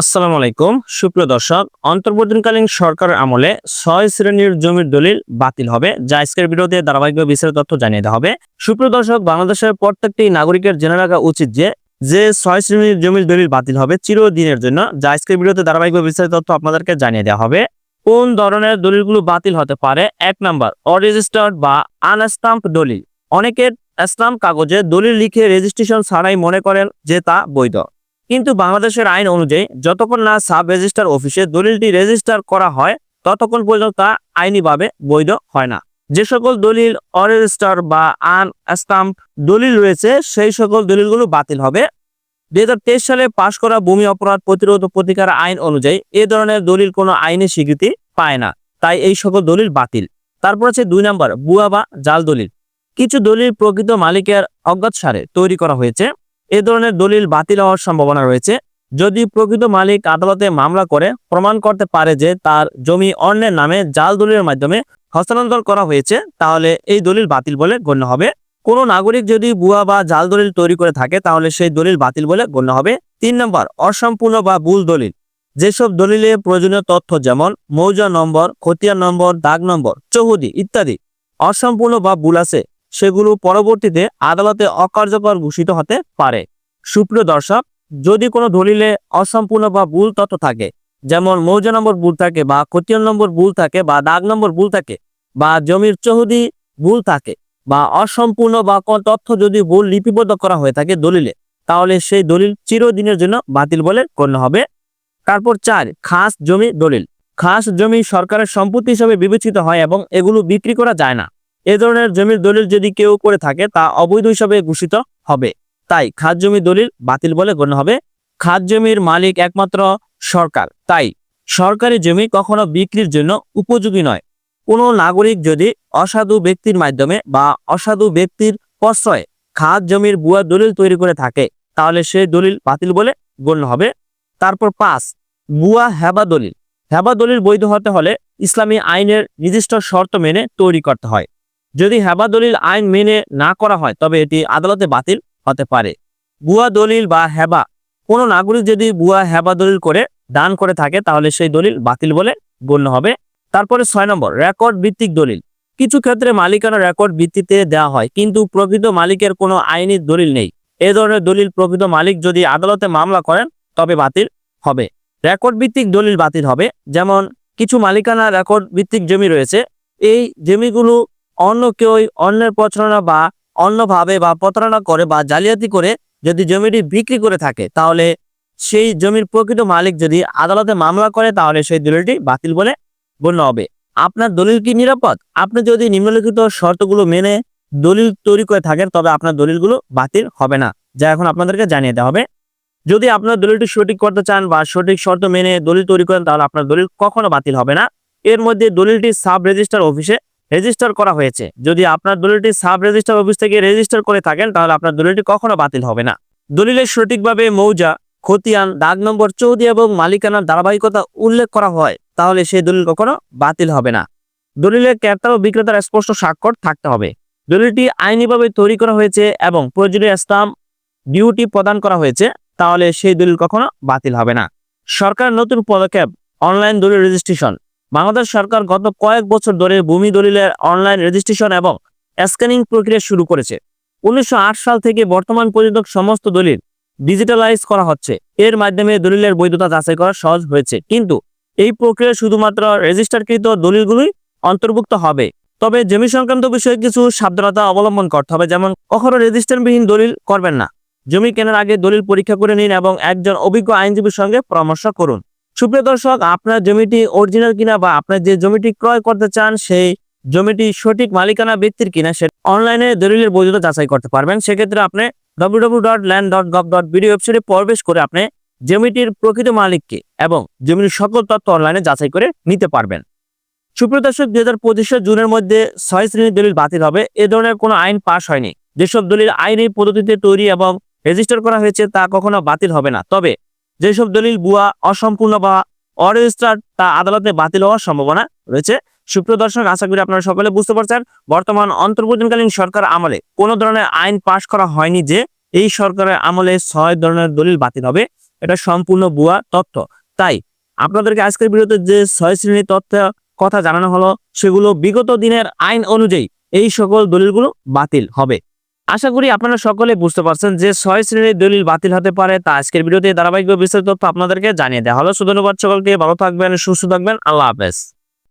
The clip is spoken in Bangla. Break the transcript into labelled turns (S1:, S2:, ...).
S1: আসসালামু আলাইকুম। সুপ্রিয় দর্শক, অন্তর্বর্তীকালীন সরকারের আমলে ছয় শ্রেণির জমির দলিল বাতিল হবে, যা আজকের বিরোধে ধারাবাহিকভাবে বিস্তারিত তথ্য জানিয়ে দেওয়া হবে। সুপ্রিয় দর্শক, বাংলাদেশের প্রত্যেকটি নাগরিকের জেনে রাখা উচিত যে যে ছয় শ্রেণির জমির দলিল বাতিল হবে চিরদিনের জন্য, যা আজকের বিরোধে ধারাবাহিকভাবে বিস্তারিত তথ্য আপনাদেরকে জানিয়ে দেওয়া হবে। কোন ধরনের দলিলগুলো বাতিল হতে পারে? এক নাম্বার, অরেজিস্টার্ড বা আনস্টাম্প দলিল। অনেকের স্টাম্প কাগজে দলিল লিখে রেজিস্ট্রেশন ছাড়াই মনে করেন যে তা বৈধ। কিন্তু বাংলাদেশের আইন অনুযায়ী যতক্ষণ না সাব রেজিস্টার অফিসে দলিলটি রেজিস্টার করা হয়, ততক্ষণ পর্যন্ত তা আইনিভাবে বৈধ হয় না। যে সকল দলিল অরেজিস্টার বা আন স্টাম্প দলিল রয়েছে, সেই সকল দলিলগুলো বাতিল হবে। দুই হাজার তেইশ সালে পাশ করা ভূমি অপরাধ প্রতিরোধ প্রতিকার আইন অনুযায়ী এ ধরনের দলিল কোনো আইনি স্বীকৃতি পায় না, তাই এই সকল দলিল বাতিল। তারপর আছে দুই নম্বর, বুয়া বা জাল দলিল। কিছু দলিল প্রকৃত মালিকের অজ্ঞাত সারে তৈরি করা হয়েছে। এ ধরনের দলিল বাতিল হওয়ার সম্ভাবনা রয়েছে। যদি প্রকৃত মালিক আদালতে মামলা করে, প্রমাণ করতে পারে যে তার জমি অন্যের নামে জাল দলিলের মাধ্যমে হস্তান্তর করা হয়েছে, তাহলে এই দলিল বাতিল বলে গণ্য হবে। কোনো নাগরিক যদি বুয়া বা জাল দলিল তৈরি করে থাকে, তাহলে সেই দলিল বাতিল বলে গণ্য হবে। তিন নম্বর, অসম্পূর্ণ বা ভুল দলিল। যেসব দলিলে প্রয়োজনীয় তথ্য যেমন মৌজা নম্বর, খতিয়ান নম্বর, দাগ নম্বর, চৌহদি ইত্যাদি অসম্পূর্ণ বা ভুল আছে সেগুলো পরবর্তীতে আদালতে অকার্যকর ঘোষিত হতে পারে। সুপ্রিয় দর্শক, যদি কোনো দলিলে অসম্পূর্ণ বা ভুল তথ্য থাকে, যেমন মৌজা নম্বর ভুল থাকে বা খতিয়ান নম্বর ভুল থাকে বা দাগ নম্বর ভুল থাকে বা জমির চৌহদি ভুল থাকে বা অসম্পূর্ণ বা কোনো তথ্য যদি ভুল লিপিবদ্ধ করা হয়ে থাকে দলিলে, তাহলে সেই দলিল চিরদিনের জন্য বাতিল বলে গণ্য হবে। তারপর চার, খাস জমি দলিল। খাস জমি সরকারের সম্পত্তি হিসেবে বিবেচিত হয় এবং এগুলো বিক্রি করা যায় না। এ ধরনের জমির দলিল যদি কেউ করে থাকে, তা অবৈধ হিসাবে ঘোষিত হবে। তাই খাস জমি দলিল বাতিল বলে গণ্য হবে। খাস জমির মালিক একমাত্র সরকার। তাই সরকারি জমি কখনো বিক্রির জন্য উপযোগী নয়। কোনো নাগরিক যদি অসাধু ব্যক্তির মাধ্যমে বা অসাধু ব্যক্তির প্রশ্রয়ে খাস জমির বুয়া দলিল তৈরি করে থাকে, তাহলে সেই দলিল বাতিল বলে গণ্য হবে। তারপর পাঁচ বুয়া হেবা দলিল। হেবা দলিল বৈধ হতে হলে ইসলামী আইনের নির্দিষ্ট শর্ত মেনে তৈরি করতে হয়। যদি হেবা দলিল আইন মেনে না করা হয়, তবে এটি আদালতে বাতিল হতে পারে। বুয়া দলিল বা হেবা, কোনো নাগরিক যদি বুয়া হেবা দলিল করে, দান করে থাকে, তাহলে সেই দলিল বাতিল বলে গণ্য হবে। তারপরে ছয় নম্বর, রেকর্ড ভিত্তিক দলিল। কিছু ক্ষেত্রে মালিকানা রেকর্ড ভিত্তিতে দেওয়া হয়, কিন্তু প্রকৃত মালিকের কোনো আইনি দলিল নেই। এ ধরনের দলিল প্রকৃত মালিক যদি আদালতে মামলা করেন, তবে বাতিল হবে। রেকর্ড ভিত্তিক দলিল বাতিল হবে, যেমন, কিছু মালিকানা রেকর্ড ভিত্তিক জমি রয়েছে, এই জমিগুলো অন্য কেউ অন্যের প্রচারণা বা অন্যভাবে বা প্রতারণা করে বা জালিয়াতি করে যদি জমিটি বিক্রি করে থাকে, তাহলে সেই জমির প্রকৃত মালিক যদি আদালতে মামলা করে, তাহলে সেই দলিলটি বাতিল বলে গণ্য হবে। আপনার দলিল কি নিরাপদ? আপনি যদি নিম্নলিখিত শর্তগুলো মেনে দলিল তৈরি করে থাকেন, তবে আপনার দলিলগুলো বাতিল হবে না, যা এখন আপনাদেরকে জানিয়ে দেওয়া হবে। যদি আপনার দলিলটি সঠিক করতে চান বা সঠিক শর্ত মেনে দলিল তৈরি করেন, তাহলে আপনার দলিল কখনো বাতিল হবে না। এর মধ্যে দলিলটি সাব রেজিস্টার অফিসে রেজিস্টার করা হয়েছে। যদি আপনার দলিলটি সাব রেজিস্টার অফিস থেকে রেজিস্টার করে থাকেন, তাহলে আপনার দলিলটি কখনো বাতিল হবে না। দলিলের সঠিকভাবে মৌজা, খতিয়ান, দাগ নম্বর, চৌদি এবং মালিকানার ধারাবাহিকতা উল্লেখ করা হয়, তাহলে সেই দলিল কখনো বাতিল হবে না। দলিলের ক্রেতা ও বিক্রেতার স্পষ্ট স্বাক্ষর থাকতে হবে। দলিলটি আইনিভাবে তৈরি করা হয়েছে এবং প্রয়োজনীয় স্টাম্প ডিউটি প্রদান করা হয়েছে, তাহলে সেই দলিল কখনো বাতিল হবে না। সরকার নতুন পদক্ষেপ অনলাইন দলিল রেজিস্ট্রেশন বাংলাদেশ সরকার গত কয়েক বছর ধরে ভূমি দলিলের অনলাইন রেজিস্ট্রেশন এবং স্ক্যানিং প্রক্রিয়া শুরু করেছে। উনিশশো আট সাল থেকে বর্তমান পর্যন্ত সমস্ত দলিল ডিজিটালাইজ করা হচ্ছে। এর মাধ্যমে দলিলের বৈধতা যাচাই করা সহজ হয়েছে। কিন্তু এই প্রক্রিয়া শুধুমাত্র রেজিস্টারকৃত দলিলগুলোই অন্তর্ভুক্ত হবে। তবে জমি সংক্রান্ত বিষয়ে কিছু সাবধানতা অবলম্বন করতে হবে। যেমন, কখনো রেজিস্টারবিহীন দলিল করবেন না। জমি কেনার আগে দলিল পরীক্ষা করে নিন এবং একজন অভিজ্ঞ আইনজীবীর সঙ্গে পরামর্শ করুন। সুপ্রিয় দর্শক, আপনার জমিটি অরিজিনাল কিনা বা আপনার যে জমিটি ক্রয় করতে চান, সেই জমিটি সঠিক মালিকানা ব্যক্তির কিনা সে অনলাইনে দলিলের বৈধতা যাচাই করতে পারবেন। সেক্ষেত্রে আপনি www.land.gov.bd ওয়েবসাইটে প্রবেশ করে আপনি জমিটির প্রকৃত মালিককে এবং জমির সকল তথ্য অনলাইনে যাচাই করে নিতে পারবেন। সুপ্রিয় দর্শক, দুই হাজার পঁচিশে জুনের মধ্যে ছয় শ্রেণির দলিল বাতিল হবে। এ ধরনের কোনো আইন পাশ হয়নি। যেসব দলিল আইনি পদ্ধতিতে তৈরি এবং রেজিস্টার করা হয়েছে তা কখনো বাতিল হবে না। তবে যেসব দলিল বুয়া অসম্পূর্ণ বা অরেজিস্টার্ড তা আদালতে বাতিল হওয়ার সম্ভাবনা রয়েছে। সুপ্রিয় দর্শক, আশা করি আপনারা সকলে বুঝতে পারছেন, বর্তমান অন্তর্বর্তীকালীন সরকার আমলে কোনো ধরনের আইন পাশ করা হয়নি যে এই সরকারের আমলে ছয় ধরনের দলিল বাতিল হবে। এটা সম্পূর্ণ বুয়া তথ্য। তাই আপনাদেরকে আজকের বিরুদ্ধে যে ছয় শ্রেণির তথ্য কথা জানানো হলো, সেগুলো বিগত দিনের আইন অনুযায়ী এই সকল দলিলগুলো বাতিল হবে। আশা করি আপনারা সকলে বুঝতে পারছেন যে ছয় শ্রেণির দলিল বাতিল হতে পারে তা আজকের ভিডিওতে ধারাবাহিক বিস্তারিত তথ্য আপনাদেরকে জানিয়ে দেওয়া হলো। সুধন্যবাদ সকলকে, ভালো থাকবেন, সুস্থ থাকবেন, আল্লাহ হাফেজ।